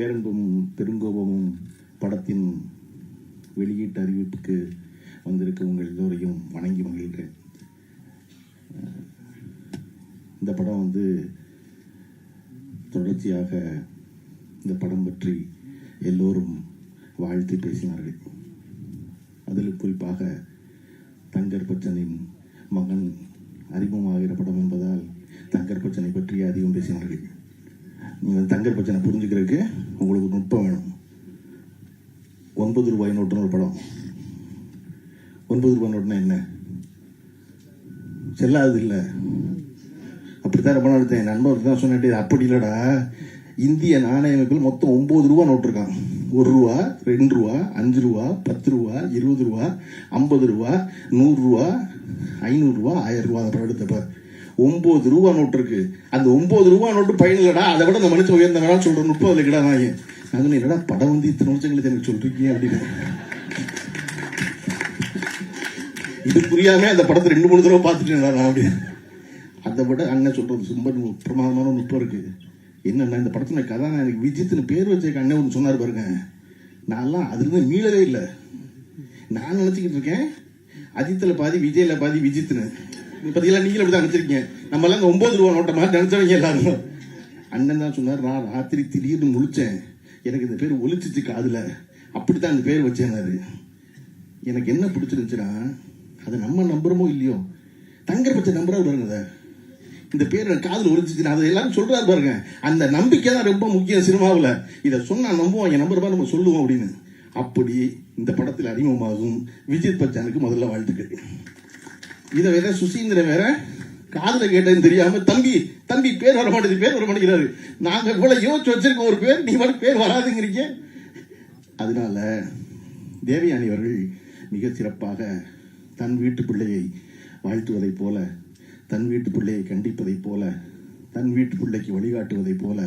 பேரன்பும் பெருங்கோபமும் படத்தின் வெளியீட்டு அறிவிப்புக்கு வந்திருக்க உங்கள் எல்லோரையும் வணங்கி மகிழ்கிறேன். இந்த படம் வந்து தொடர்ச்சியாக இந்த படம் பற்றி எல்லோரும் வாழ்த்து பேசினார்கள். அதில் குறிப்பாக தங்கர் பச்சனின் மகன் அறிமுகமாகிற படம் என்பதால் தங்கர் பச்சனை பற்றி அதிகம் பேசினார்கள். நீங்கள் தங்கர் பச்சனை புரிஞ்சுக்கிறதுக்கு உங்களுக்கு நுட்பம் வேணும். ஒன்பது ரூபாய் நோட்டுன்னு ஒரு படம். ஒன்பது ரூபாய் நோட்டுனா என்ன? செல்லாது இல்லை. அப்படித்தான் ரொம்ப நாள் என் நண்பர் தான் சொன்னேன் அப்படி இல்லைடா. இந்திய நாணய அமைப்பில் மொத்தம் ஒம்பது ரூபா நோட்டு இருக்கான். ஒரு ரூபா ரெண்டு ரூபா அஞ்சு ரூபா பத்து ரூபா இருபது ரூபா ஐம்பது ரூபா நூறுரூவா ஐநூறுரூவா ஆயிரம் ரூபா. அந்த படம் எடுத்தப்ப ஒன்பது ரூபா நோட்டு இருக்கு. அந்த ஒம்பது ரூபா நோட்டு பயன் இல்லடா அதை விட அந்த மனுஷன் உயர்ந்தவனா சொல்ற முப்பது இல்லைடா நான் நான் சொன்னேன் என்னடா படம் வந்து இத்தனை வருஷங்களுக்கு எனக்கு சொல்றீங்க? அப்படின்னு. இது புரியாம அந்த படத்தை ரெண்டு மூணு தடவை பார்த்துட்டேன் நான் அப்படி அதை விட அண்ணன் சொல்றது ரொம்ப பிரமாதமான நுட்பம் இருக்கு. என்னன்னா இந்த படத்துல கதாநாயகனுக்கு விஜித்னு பேர் வச்சிருக்க அண்ணன் ஒன்று சொன்னார் பாருங்க. நான்லாம் அதுலேருந்து மீளவே இல்லை. நான் நினச்சிக்கிட்டு இருக்கேன் அஜித்தில் பாதி விஜயில் பாதி விஜித்னு பார்த்தீங்களா நீங்களும் அப்படி தான் நினச்சிருக்கீங்க. நம்ம எல்லாம் இந்த ஒன்பது ரூபா நோட்டை மாதிரி நினச்சவங்க எல்லாரும். அண்ணன் தான் சொன்னார் நான் ராத்திரி திடீர்னு முழிச்சேன். எனக்கு இந்த பேர் ஒழிச்சிச்சு காதில். அப்படித்தான் இந்த பேர் வச்சேன்னாரு எனக்கு என்ன பிடிச்சிருந்துச்சுன்னா அதை நம்ம நம்புறமோ இல்லையோ தங்கர் பச்சை நம்புறாரு பாருங்க அதை. இந்த பேர் எனக்கு காதில் நான் அதை எல்லாரும் சொல்றாரு பாருங்க. அந்த நம்பிக்கை தான் ரொம்ப முக்கியம் சினிமாவில். இதை சொன்னா நம்புவோம் என் நம்பர் நம்ம சொல்லுவோம் அப்படின்னு. அப்படி இந்த படத்தில் அறிமுகமாகும் விஜய் பச்சானுக்கு முதல்ல வாழ்த்துக்கள். இதை வேற சுசீந்திரன் வேற காதல கேட்டேன்னு தெரியாம தம்பி தம்பி பேர் வர மாட்டேது பேர் வர மாட்டேங்கிறாரு. நாங்க இவ்வளவு யோசிச்சு வச்சிருக்கோம் ஒரு பேர் நீ மட்டும் பேர் வராதுங்கிறீங்க. அதனால தேவயானி அவர்கள் மிக சிறப்பாக தன் வீட்டு பிள்ளையை வாழ்த்துவதைப் போல தன் வீட்டு பிள்ளையை கண்டிப்பதைப் போல தன் வீட்டு பிள்ளைக்கு வழிகாட்டுவதைப் போல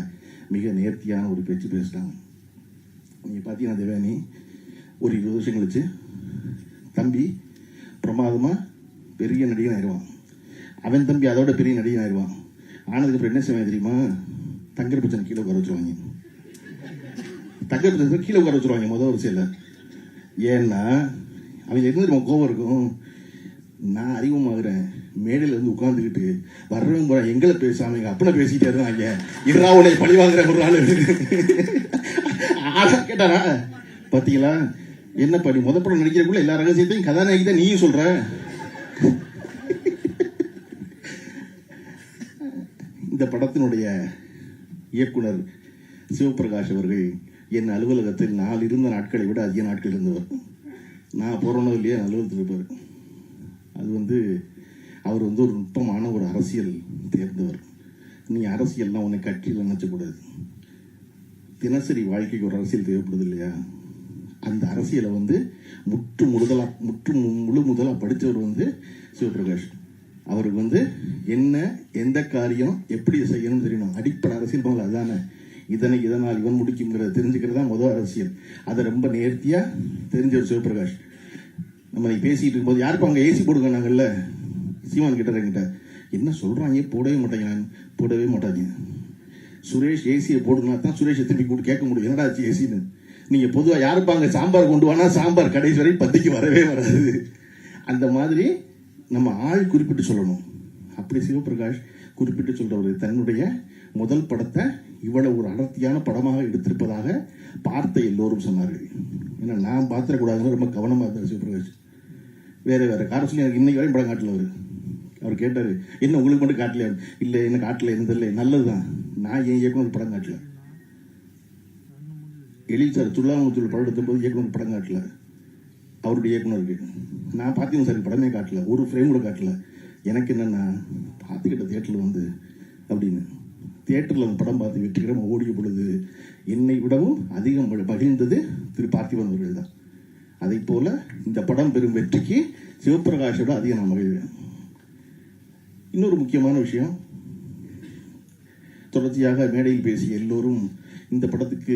மிக நேர்த்தியான ஒரு பேச்சு பேசுகிறாங்க நீங்கள் பார்த்தீங்கன்னா தேவயானி? ஒரு இருபது வருஷம் கழிச்சு தம்பி பிரமாதமாக பெரிய நடிகன் ஆயிடுவான். அவன் தம்பி அதோட பெரிய நடிகன் ஆயிடுவான். ஆனதுக்கு அப்புறம் என்ன செய்வாங்க தெரியுமா? தங்கர் பிரச்சனை கீழே உட்கார வச்சிருவாங்க. தங்கர் பிரச்சனை கீழே உட்கார வச்சிருவாங்க முதல் வரிசையில். ஏன்னா அவங்க எங்க தெரியுமா கோவம் இருக்கும்? நான் அறிமுகமாகிறேன். மேடையில் வந்து உட்காந்துக்கிட்டு வர்றவங்க போற எங்களை பேசாம எங்க அப்பனை பேசிக்கிட்டே இருந்தாங்க. இருடா உன்னை பழி வாங்குற ஒரு ஆள். ஆளா கேட்டாரா? பாத்தீங்களா? என்ன படி முத படம் நடிக்கிறக்குள்ள எல்லா ரகசியத்தையும் கதாநாயகி தான் நீயும் சொல்ற இந்த படத்தினுடைய இயக்குனர் சிவபிரகாஷ் அவர்கள் என் அலுவலகத்தில் நான் இருந்த நாட்களை விட அதிக நாட்கள் இருந்தவர். நான் போறோனோ இல்லையா அலுவலகத்தில் இருப்பார். அது வந்து அவர் வந்து ஒரு நுட்பமான ஒரு அரசியல் தேர்ந்தவர். நீ அரசியல்லாம் உன்னை கட்சியில் நினச்சக்கூடாது. தினசரி வாழ்க்கைக்கு ஒரு அரசியல் தேவைப்படுது இல்லையா? அந்த அரசியலை வந்து முற்று முழுதலாக முற்று மு- முழு முதலாக படித்தவர் வந்து சிவபிரகாஷ். அவருக்கு வந்து என்ன எந்த காரியம் எப்படி செய்யணும்னு தெரியணும். அடிப்படை அரசியல் முதல்ல அதானே? இதனை இதனால் இவன் முடிக்குங்கிறத தெரிஞ்சுக்கிறது தான் முதல் அரசியல். அதை ரொம்ப நேர்த்தியாக தெரிஞ்ச ஒரு சிவபிரகாஷ். நம்ம பேசிகிட்டு இருக்கும்போது யாருக்கும் அங்கே ஏசி போடுங்க நாங்கள்ல? சீமான் கிட்ட என்கிட்ட என்ன சொல்கிறாங்க போடவே மாட்டாங்க போடவே மாட்டாங்க சுரேஷ் ஏசியை போடுனா தான் சுரேஷை திருப்பி கூட்டு கேட்க முடியும். என்னடா ஆச்சு ஏசின்னு? நீங்கள் பொதுவாக யாருப்பாங்க? சாம்பார் கொண்டு வானா சாம்பார் கடைசி வரை பந்திக்கு வரவே வராது. அந்த மாதிரி நம்ம ஆள் குறிப்பிட்டு சொல்லணும். அப்படி சிவபிரகாஷ் குறிப்பிட்டு சொல்றவர் தன்னுடைய முதல் படத்தை இவ்வளவு ஒரு அடர்த்தியான படமாக எடுத்திருப்பதாக பார்த்த எல்லோரும் சொன்னார்கள். ஏன்னா நான் பார்த்துடக்கூடாதுன்னு ரொம்ப கவனமாக இருந்தார் சிவபிரகாஷ். வேறு வேறு காரை சொல்லி எனக்கு இன்னைக்கு வரையும் படம் காட்டல அவர். அவர் கேட்டார் என்ன உங்களுக்கு மட்டும் காட்டலையா? இல்லை என்ன காட்டல இருந்ததில்லை நல்லது தான் நான் என் இயக்குனர் படம் காட்டல. எழில் சார் துள்ளாமுத்தூர் படம் எடுத்தபோது இயக்குனர் படம் காட்டல. அவருடைய இயக்குனருக்கு நான் பார்த்தீங்க சார் படமே காட்டல. ஒரு ஃப்ரேம் கூட காட்டல. எனக்கு என்னென்னா பார்த்துக்கிட்ட தேட்டரில் வந்து அப்படின்னு. தேட்டரில் அந்த படம் பார்த்து வெற்றிகரமாக ஓடிய பொழுது என்னை விடவும் அதிகம் பகிர்ந்தது திரு பார்த்திபன் அவர்கள் தான். அதை போல் இந்த படம் பெறும் வெற்றிக்கு சிவபிரகாஷோட அதிகம் நான் மகிழ்வேன். இன்னொரு முக்கியமான விஷயம் தொடர்ச்சியாக மேடையில் பேசிய எல்லோரும் இந்த படத்துக்கு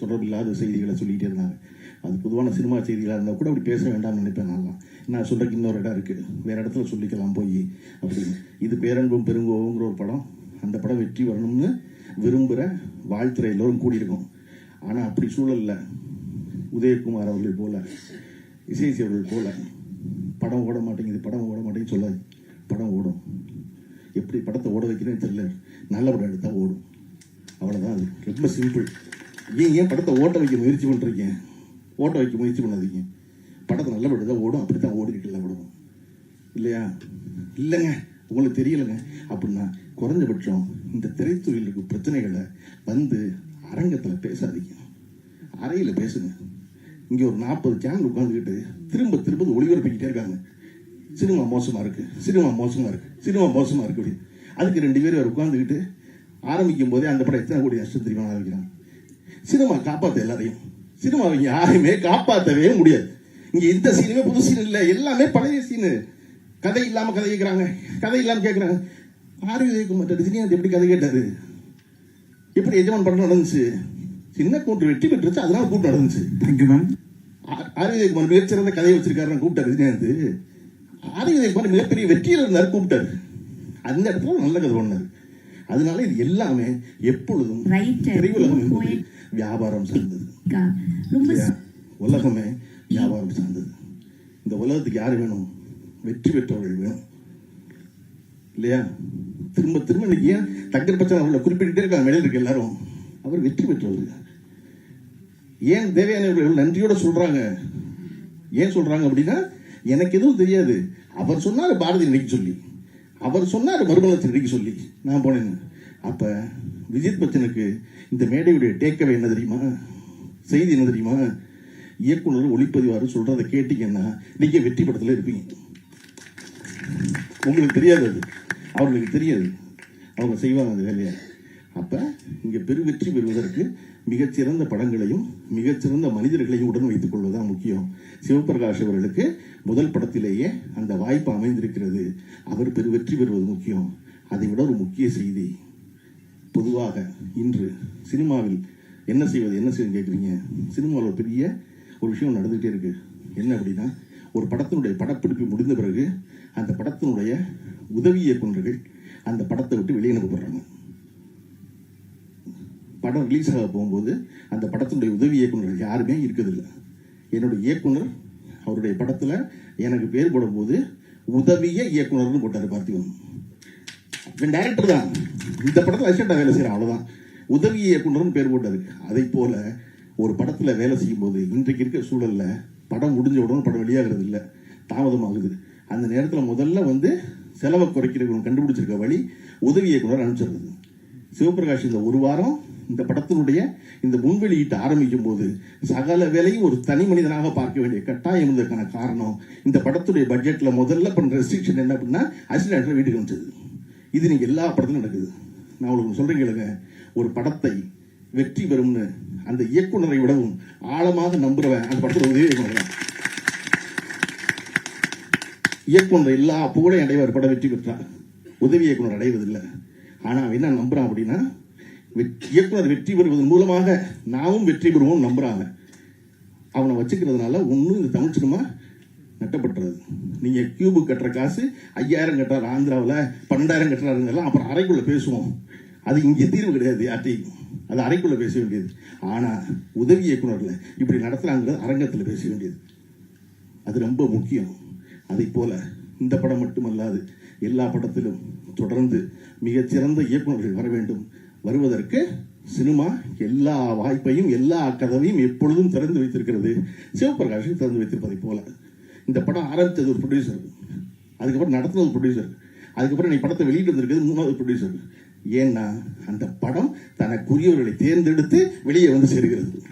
தொடர்பில்லாத செய்திகளை சொல்லிகிட்டே இருந்தாங்க. அது பொதுவான சினிமா செய்திகளாக இருந்தால் கூட அப்படி பேச வேண்டாம்னு நினைப்பேன் நான்லாம் நான் சொல்கிறக்கு இன்னொரு இடம் இருக்குது வேறு இடத்துல சொல்லிக்கலாம் போய் அப்படின்னு. இது பேரன்பும் பெருங்கோவங்கிற ஒரு படம். அந்த படம் வெற்றி வரணும்னு விரும்புகிற வாழ்த்துறை எல்லோரும் கூடியிருக்கோம். ஆனால் அப்படி சூழலில் உதயகுமார் அவர்கள் போல இசை அவர்கள் போல படம் ஓட மாட்டேங்குது படம் ஓட மாட்டேங்குது சொல்லாது. படம் ஓடும். எப்படி படத்தை ஓட வைக்கிறேன்னு தெரியல. நல்ல படம் எடுத்தால் ஓடும். அவ்வளோதான் அது. ரொம்ப சிம்பிள் ஏன் ஏன் படத்தை ஓட்ட வைக்க முயற்சி பண்ணுறீங்க ஓட்ட வைக்க முயற்சி பண்ணாதீங்க. படத்தை நல்ல படம் தான் ஓடும் அப்படி தான் ஓடிக்கிட்டு இல்லை இல்லையா? இல்லைங்க. உங்களுக்கு தெரியலைங்க. அப்படின்னா குறைஞ்சபட்சம் இந்த திரைத்துறையிலுக்கு பிரச்சனைகளை வந்து அரங்கத்தில் பேசாதீங்க. அறையில் பேசுங்க. இங்கே ஒரு நாற்பது சேனல் உட்காந்துக்கிட்டு திரும்ப திரும்ப ஒளிபரப்பிக்கிட்டே இருக்காங்க. சினிமா மோசமாக இருக்குது சினிமா மோசமாக இருக்குது சினிமா மோசமாக இருக்கு அதுக்கு ரெண்டு பேர் உட்காந்துக்கிட்டு ஆரம்பிக்கும் போதே அந்த படம் எத்தனை கோடி நஷ்டம் தெரியுமா ஆரம்பிக்கிறாங்க சினிமா காப்பாற்ற எல்லாரையும். சினிமாவை யாரையுமே காப்பாற்றவே முடியாது. இங்க எந்த சீனுமே புது சீன் இல்லை. எல்லாமே பழைய சீனு கதை இல்லாம கதை கேட்குறாங்க கதை இல்லாம கேட்குறாங்க ஆறு விஜயகுமார் ரஜினிகாந்த் எப்படி கதை கேட்டாரு? எப்படி எஜமான் படம் நடந்துச்சு? சின்ன கூட்டு வெற்றி பெற்றுச்சு. அதனால கூட்டு நடந்துச்சு. தேங்க்யூ மேம் ஆர் விஜயகுமார் மிகச்சிறந்த கதையை வச்சிருக்காரு கூப்பிட்டாரு ரஜினிகாந்த் ஆர் விஜயகுமார் மிகப்பெரிய வெற்றியில் இருந்தார் கூப்பிட்டாரு. அந்த இடத்துல நல்ல கதை பண்ணாரு. அதனால இது எல்லாமே எப்பொழுதும் திரையுலகம். வியாபாரம் சார்ந்தது? உலகமே வியாபாரம் சார்ந்தது. இந்த உலகத்துக்கு யார் வேணும்? வெற்றி பெற்றவர்கள் வேணும். இல்லையா? திரும்ப திரும்ப இன்னைக்கு ஏன் தக்கர் பச்சன் அவர்களை குறிப்பிட்டுட்டே இருக்காங்க? மேடையில் இருக்க எல்லாரும். அவர் வெற்றி பெற்றவர் ஏன் தேவையானவர்கள் நன்றியோட சொல்றாங்க? ஏன் சொல்றாங்க அப்படின்னா எனக்கு எதுவும் தெரியாது. அவர் சொன்னார் பாரதி நடிக்க சொல்லி. அவர் சொன்னார் மறுமலத்தில் நடிக்க சொல்லி. நான் போனேன். அப்போ விஜித் பச்சனுக்கு இந்த மேடையுடைய டேக்கவே என்ன தெரியுமா? செய்தி என்ன தெரியுமா? இயக்குனர் ஒளிப்பதிவாரு சொல்கிறத கேட்டிங்கன்னா நீங்கள் வெற்றி படத்தில் இருப்பீங்க. உங்களுக்கு தெரியாது அது. அவர்களுக்கு தெரியாது. அவங்க செய்வாங்க அந்த வேலையை. அப்போ இங்கே பெரு வெற்றி பெறுவதற்கு மிகச்சிறந்த படங்களையும் மிகச்சிறந்த மனிதர்களையும் உடன் வைத்துக் கொள்வதுதான் முக்கியம். சிவபிரகாஷ் அவர்களுக்கு முதல் படத்திலேயே அந்த வாய்ப்பு அமைந்திருக்கிறது. அவர் பெரு வெற்றி பெறுவது முக்கியம். அதை விட ஒரு முக்கிய செய்தி. பொதுவாக இன்று சினிமாவில் என்ன செய்வது என்ன செய்வது கேட்குறீங்க சினிமாவில் ஒரு பெரிய ஒரு விஷயம் நடந்துகிட்டே இருக்குது என்ன அப்படின்னா ஒரு படத்தினுடைய படப்பிடிப்பு முடிந்த பிறகு அந்த படத்தினுடைய உதவி இயக்குநர்கள் அந்த படத்தை விட்டு வெளியே அனுப்பப்படுறாங்க. படம் ரிலீஸ் ஆக போகும்போது அந்த படத்தினுடைய உதவி இயக்குநர்கள் யாருமே இருக்கிறதில்ல என்னுடைய இயக்குனர் அவருடைய படத்தில் எனக்கு பேர் போடும்போது உதவிய இயக்குனர்னு போட்டார் பார்த்திபன். டைரக்டர் தான். இந்த படத்தில் அசிஸ்டண்டாக வேலை செய்கிறேன் அவ்வளோதான் உதவி இயக்குனர்னு பேர் போட்டாரு அதை போல் ஒரு படத்தில் வேலை செய்யும்போது இன்றைக்கு இருக்க சூழலில் படம் முடிஞ்ச உடனே படம் வெளியாகிறது இல்லை. தாமதமாகுது. அந்த நேரத்தில் முதல்ல வந்து செலவை குறைக்கிறவங்க கண்டுபிடிச்சிருக்க வழி உதவி இயக்குனர் அனுப்பிச்சிருந்தது. சிவபிரகாஷ் இந்த ஒரு வாரம் இந்த படத்தினுடைய இந்த முன்வெளியிட்டு ஆரம்பிக்கும் போது சகல வேலையும் ஒரு தனி மனிதனாக பார்க்க வேண்டிய கட்டாயம் இருந்ததுக்கான காரணம் இந்த படத்துடைய பட்ஜெட்டில் முதல்ல பண்ணுற ரெஸ்ட்ரிக்ஷன் என்ன அப்படின்னா அசிஸ்டன்ட் வீட்டுக்கு அனுப்பிச்சது. இது நீங்கள் எல்லா படத்திலும் நடக்குது. நான் உங்களுக்கு சொல்றேன் கேளுங்க. ஒரு படத்தை வெற்றி பெறும்னு அந்த இயக்குனரை விடவும் ஆழமாக நம்புறவன் அந்த படத்தில் உதவி பண்ணுறான் இயக்குனர் எல்லா புகழையும் அடைவார். படம் வெற்றி பெற்றார் உதவி இயக்குனர் அடைவதில்லை. ஆனால் அவன் என்ன நம்புறான் அப்படின்னா வெற்றி- இயக்குனர் வெற்றி பெறுவதன் மூலமாக நாமும் வெற்றி பெறுவோம் நம்புறாங்க. அவனை வச்சுக்கிறதுனால ஒன்றும் இந்த தமிழ் சினிமா நட்டப்பட்டுறது நீங்கள் கியூபு கட்டுற காசு ஐயாயிரம் கட்டுறாரு ஆந்திராவில் பன்னெண்டாயிரம் கட்டுறாருங்கெல்லாம் அப்புறம் அறைக்குள்ளே பேசுவோம். அது இங்கே தீர்வு கிடையாது யார்ட்டையும் அது அறைக்குள்ளே பேச வேண்டியது. ஆனால் உதவி இயக்குனர்ல இப்படி நடத்துகிறாங்கிறது அரங்கத்தில் பேச வேண்டியது. அது ரொம்ப முக்கியம். அதை போல் இந்த படம் மட்டுமல்லாது எல்லா படத்திலும் தொடர்ந்து மிகச்சிறந்த இயக்குனர்கள் வர வேண்டும். வருவதற்கு சினிமா எல்லா வாய்ப்பையும் எல்லா கதவையும் எப்பொழுதும் திறந்து வைத்திருக்கிறது. சிவபிரகாஷும் திறந்து வைத்திருப்பதை போல. இந்த படம் ஆரம்பித்தது ஒரு ப்ரொடியூசர் அதுக்கப்புறம் நடத்தினது ஒரு ப்ரொடியூசர் அதுக்கப்புறம் நீ படத்தை வெளியிட்டு வந்திருக்கிறது மூணாவது ப்ரொடியூசர் ஏன்னா அந்த படம் தனக்குரியவர்களை தேர்ந்தெடுத்து வெளியே வந்து சேர்கிறது.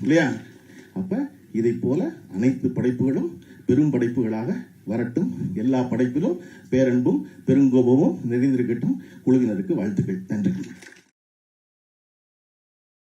இல்லையா? அப்ப இதை போல அனைத்து படைப்புகளும் பெரும் படைப்புகளாக வரட்டும். எல்லா படைப்பிலும் பேரன்பும் பெருங்கோபமும் நிறைந்திருக்கட்டும். குழுவினருக்கு வாழ்த்துக்கள். நன்றி.